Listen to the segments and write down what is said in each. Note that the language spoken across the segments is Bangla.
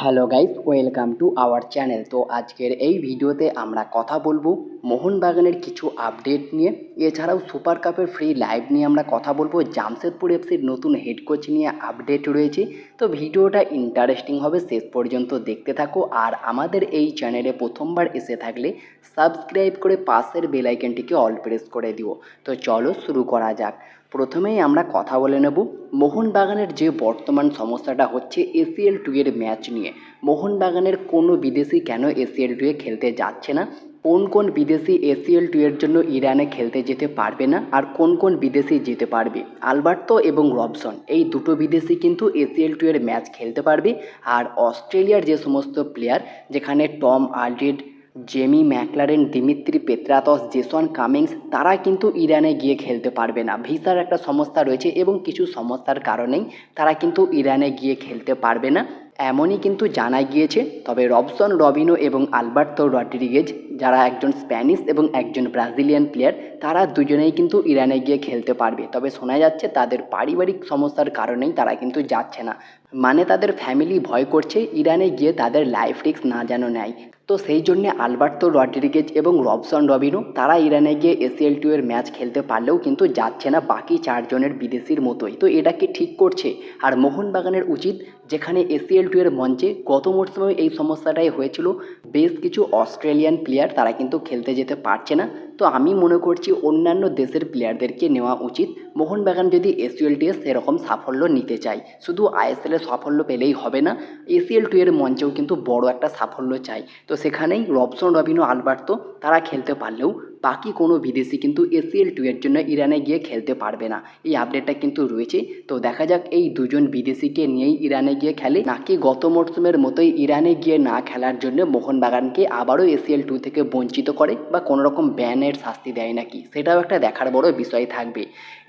Hello guys, welcome to our channel. তো আজকের এই ভিডিওতে আমরা কথা বলব মোহনবাগানের কিছু আপডেট নিয়ে। এছাড়াও সুপার কাপের ফ্রি লাইভ নিয়ে আমরা কথা বলব। জামশেদপুর এফসির নতুন হেড কোচ নিয়ে আপডেট রয়েছে। তো ভিডিওটা ইন্টারেস্টিং হবে, শেষ পর্যন্ত দেখতে থাকো। আর আমাদের এই চ্যানেলে প্রথমবার এসে থাকলে সাবস্ক্রাইব করে পাশের বেলাইকনটিকে অল প্রেস করে দিও। তো চলো শুরু করা যাক। প্রথমেই আমরা কথা বলে নেব মোহনবাগানের যে বর্তমান সমস্যাটা হচ্ছে এসিএল টু এর ম্যাচ নিয়ে। মোহনবাগানের কোনো বিদেশি কেন এসিএল টু এ খেলতে যাচ্ছে না? কোন কোন বিদেশি এসিএল টু এর জন্য ইরানে খেলতে যেতে পারবে না? আর কোন কোন বিদেশি যেতে পারবে? আলবার্তো এবং রবসন, এই দুটো বিদেশি কিন্তু এসিএল টু এর ম্যাচ খেলতে পারবে। আর অস্ট্রেলিয়ার যে সমস্ত প্লেয়ার যেখানে Tom Aldred Jamie Maclaren, Dimitri Petratos, Jason Cummings, তারা কিন্তু ইরানে গিয়ে খেলতে পারবে না। ভিসার একটা সমস্যা রয়েছে এবং কিছু সমস্যার কারণেই তারা কিন্তু ইরানে গিয়ে খেলতে পারবে না, এমনই কিন্তু জানা গিয়েছে। তবে রবসন রবিনো এবং আলবার্তো রড্রিগেজ, যারা একজন স্প্যানিশ এবং একজন ব্রাজিলিয়ান প্লেয়ার, তারা দুজনেই কিন্তু ইরানে গিয়ে খেলতে পারবে। তবে শোনা যাচ্ছে তাদের পারিবারিক সমস্যার কারণেই তারা কিন্তু যাচ্ছে না। মানে তাদের ফ্যামিলি ভয় করছে, ইরানে গিয়ে তাদের লাইফ রিস্ক না যেন নেয়। তো সেই জন্যে আলবার্তো রড্রিগেজ এবং রবসন রবিনো, তারা ইরানে গিয়ে এসিএল টু এর ম্যাচ খেলতে পারলেও কিন্তু যাচ্ছে না বাকি চারজনের বিদেশির মতোই। তো এটাকে ঠিক করছে? আর মোহনবাগানের উচিত, যেখানে এসিএল টু এর মঞ্চে গত মরশুমে এই সমস্যাটাই হয়েছিল, বেশ কিছু অস্ট্রেলিয়ান প্লেয়ার তারা কিন্তু খেলতে যেতে পারছে না। তো আমি মনে করছি অন্যান্য দেশের প্লেয়ারদেরকে নেওয়া উচিত। মোহনবাগান যদি এসিএল টু সেরকম সাফল্য নিতে চায়, শুধু আইএসএলের সাফল্য পেলেই হবে না এসিএল টু এর মঞ্চেও কিন্তু বড় একটা সাফল্য চাই তো সেখানেই রবসন, রবিনো, আলবার্তো, তারা খেলতে পারলেও বাকি কোনো বিদেশি কিন্তু এসিএল টু এর জন্য ইরানে গিয়ে খেলতে পারবে না। এই আপডেটটা কিন্তু রয়েছে। তো দেখা যাক এই দুজন বিদেশিকে নিয়েই ইরানে গিয়ে খেলে, নাকি গত মরশুমের মতোই ইরানে গিয়ে না খেলার জন্য মোহনবাগানকে আবারও এসিএল টু থেকে বঞ্চিত করে বা কোনো রকম ব্যানের শাস্তি দেয় নাকি, সেটাও একটা দেখার বড় বিষয় থাকবে।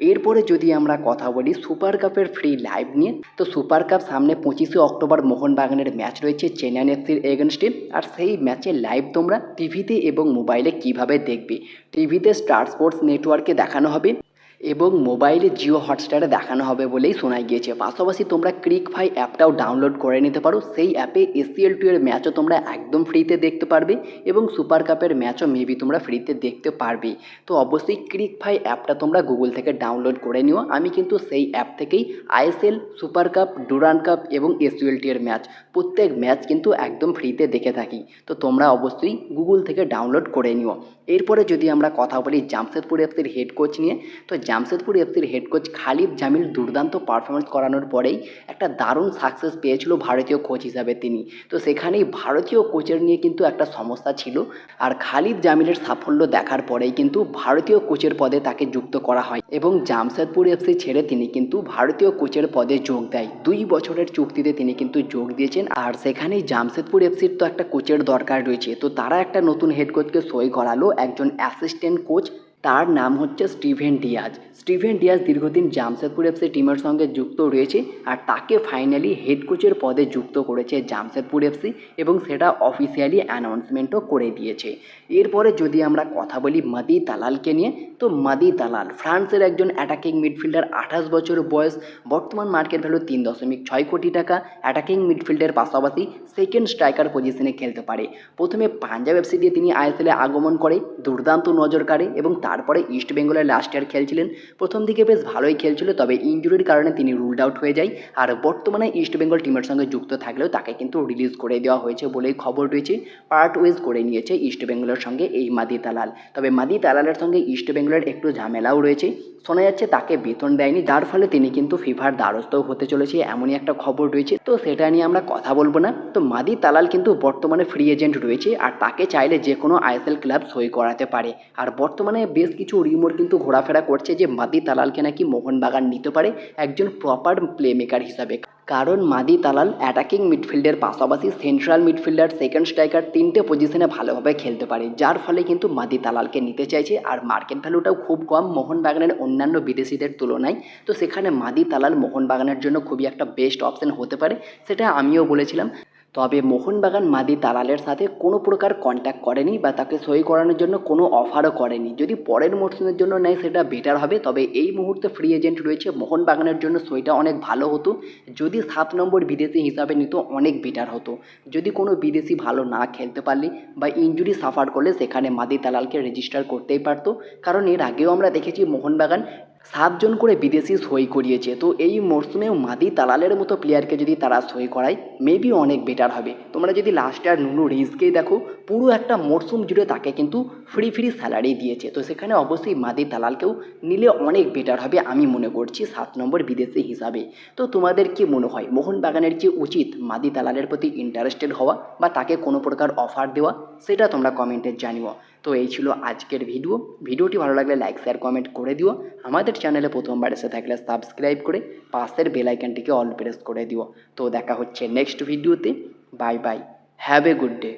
এরপরে যদি আমরা কথা বলি সুপার কাপের ফ্রি লাইভ নিয়ে, তো সুপার কাপ সামনে পঁচিশে অক্টোবর মোহনবাগানের ম্যাচ রয়েছে চেন্নাই এফসির এগেনস্টে আর সেই ম্যাচের লাইভ তোমরা টিভিতে এবং মোবাইলে কীভাবে দেখবে? টিভিতে স্টার স্পোর্টস নেটওয়ার্কে দেখানো হবে। এবং মোবাইলে জিও হটস্টারে দেখানো হবে বলেই শোনা গিয়েছে। পাশাপাশি তোমরা ক্রিক ফাই অ্যাপটাও ডাউনলোড করে নিতে পারো। সেই অ্যাপে এসিএল টু এর ম্যাচও তোমরা একদম ফ্রিতে দেখতে পারবে এবং সুপার কাপের ম্যাচও মেবি তোমরা ফ্রিতে দেখতে পারবে। তো অবশ্যই ক্রিক ফাই অ্যাপটা তোমরা গুগল থেকে ডাউনলোড করে নিও। আমি কিন্তু সেই অ্যাপ থেকেই ISL super cup Durand cup এবং এসইএল টু এর ম্যাচ প্রত্যেক ম্যাচ কিন্তু একদম ফ্রিতে দেখে থাকি। তো তোমরা অবশ্যই গুগল থেকে ডাউনলোড করে নিও। এরপরে যদি আমরা কথা বলি জামশেদপুর এফসির হেড কোচ নিয়ে, তো জামশেদপুর এফসির হেড কোচ খালিদ জামিল দুর্দান্ত পারফরমেন্স করানোর পরেই একটা দারুণ সাকসেস পেয়েছিল ভারতীয় কোচ হিসাবে তিনি। তো সেখানেই ভারতীয় কোচের নিয়ে কিন্তু একটা সমস্যা ছিল আর খালিদ জামিলের সাফল্য দেখার পরেই কিন্তু ভারতীয় কোচের পদে তাকে যুক্ত করা হয় এবং জামশেদপুর এফসি ছেড়ে তিনি কিন্তু ভারতীয় কোচের পদে যোগ দেয়। দুই বছরের চুক্তিতে তিনি কিন্তু যোগ দিয়েছেন আর সেখানেই জামশেদপুর এফসির তো একটা কোচের দরকার রয়েছে। তো তারা একটা নতুন হেড কোচকে সই করালো, একজন অ্যাসিস্ট্যান্ট কোচ তার নাম হচ্ছে স্টিভেন ডিয়াজ। স্টিভেন ডিয়াজ দীর্ঘদিন জামশেদপুর এফসি টিমের সঙ্গে যুক্ত রয়েছে আর তাকে ফাইনালি হেড কোচের পদে যুক্ত করেছে জামশেদপুর এফসি এবং সেটা অফিসিয়ালি অ্যানাউন্সমেন্টও করে দিয়েছে। এরপরে যদি আমরা কথা বলি মাদি তালালকে নিয়ে, তো মাদি তালাল ফ্রান্সের একজন অ্যাটাকিং মিডফিল্ডার আঠাশ বছর বয়স, বর্তমান মার্কেট ভ্যালু তিন দশমিক ছয় কোটি টাকা অ্যাটাকিং মিডফিল্ডের পাশাপাশি সেকেন্ড স্ট্রাইকার পজিশনে খেলতে পারে। প্রথমে পাঞ্জাব এফসি দিয়ে তিনি আইএসএলে আগমন করে, দুর্দান্ত নজর কাড়ে এবং তারপরে ইস্ট বেঙ্গলের লাস্ট ইয়ার খেলছিলেন। প্রথম দিকে বেশ ভালোই খেলছিল, তবে ইঞ্জুরির কারণে তিনি রুলড আউট হয়ে যায়। আর বর্তমানে ইস্ট বেঙ্গল টিমের সঙ্গে যুক্ত থাকলেও তাকে কিন্তু রিলিজ করে দেওয়া হয়েছে বলেই খবর রয়েছে। পার্ট ওয়েজ করে নিয়েছে ইস্ট বেঙ্গলের সঙ্গে এই মাদি তালাল। তবে মাদি তালালের সঙ্গে ইস্ট বেঙ্গলের একটু ঝামেলাও রয়েছে। শোনা যাচ্ছে তাকে বেতন দেয়নি, যার ফলে তিনি কিন্তু ফিফার দ্বারস্থ হতে চলেছে, এমনই একটা খবর রয়েছে। তো সেটা নিয়ে আমরা কথা বলব না। তো মাদি তালাল কিন্তু বর্তমানে ফ্রি এজেন্ট রয়েছে, আর তাকে চাইলে যে কোনো আইএসএল ক্লাব সই করাতে পারে। আর বর্তমানে বেশ কিছু রিমোর কিন্তু ঘোরাফেরা করছে যে মাদি তালালকে নাকি মোহনবাগান নিতে পারে, একজন প্রপার প্লে মেকার হিসাবে। কারণ মাদি তালাল অ্যাটাকিং মিডফিল্ডের পাশাপাশি সেন্ট্রাল মিডফিল্ডার সেকেন্ড স্ট্রাইকার তিনটে পজিশনে ভালোভাবে খেলতে পারে, যার ফলে কিন্তু মাদি তালালকে নিতে চাইছে আর মার্কেট ভ্যালুটাও খুব কম মোহনবাগানের অন্যান্য বিদেশিদের তুলনায়। তো সেখানে মাদি তালাল মোহনবাগানের জন্য খুবই একটা বেস্ট অপশন হতে পারে, সেটা আমিও বলেছিলাম। তবে মোহনবাগান মাদি দালালের সাথে কোনো প্রকার কন্ট্যাক্ট করেনি বা তাকে সই করানোর জন্য কোনো অফারও করেনি। যদি পরের মরশুমের জন্য নেয়, সেটা বেটার হবে। তবে এই মুহূর্তে ফ্রি এজেন্ট রয়েছে। মোহনবাগানের জন্য সইটা অনেক ভালো হতো। যদি সাত নম্বর বিদেশি হিসাবে নিত, অনেক বেটার হতো। যদি কোনো বিদেশি ভালো না খেলতে পারলে বা ইনজুরি সাফার করলে, সেখানে মাদি দালালকে রেজিস্টার করতেই পারতো। কারণ এর আগেও আমরা দেখেছি, মোহনবাগান সাতজন করে বিদেশি সই করিয়েছে। তো এই মরশুমেও মাদি তালালের মতো প্লেয়ারকে যদি তারা সই করায় মেবি অনেক বেটার হবে। তোমরা যদি লাস্টে আর নুনু রিজকেই দেখো, পুরো একটা মরশুম জুড়ে তাকে কিন্তু ফ্রি ফ্রি স্যালারি দিয়েছে। তো সেখানে অবশ্যই মাদি তালালকেও নিলে অনেক বেটার হবে আমি মনে করছি সাত নম্বর বিদেশি হিসাবে। তো তোমাদের কি মনে হয়? মোহনবাগানের কি উচিত মাদি দালালের প্রতি ইন্টারেস্টেড হওয়া বা তাকে কোনো প্রকার অফার দেওয়া? সেটা তোমরা কমেন্টে জানিও। তো এই ছিল আজকের ভিডিও ভিডিওটি ভালো লাগলে লাইক শেয়ার কমেন্ট করে দিও। আমাদের চ্যানেলে প্রথমবার এসে থাকলে সাবস্ক্রাইব করে পাশের বেলাইকানটিকে অল প্রেস করে দিও। তো দেখা হচ্ছে নেক্সট ভিডিওতে bye bye have a good day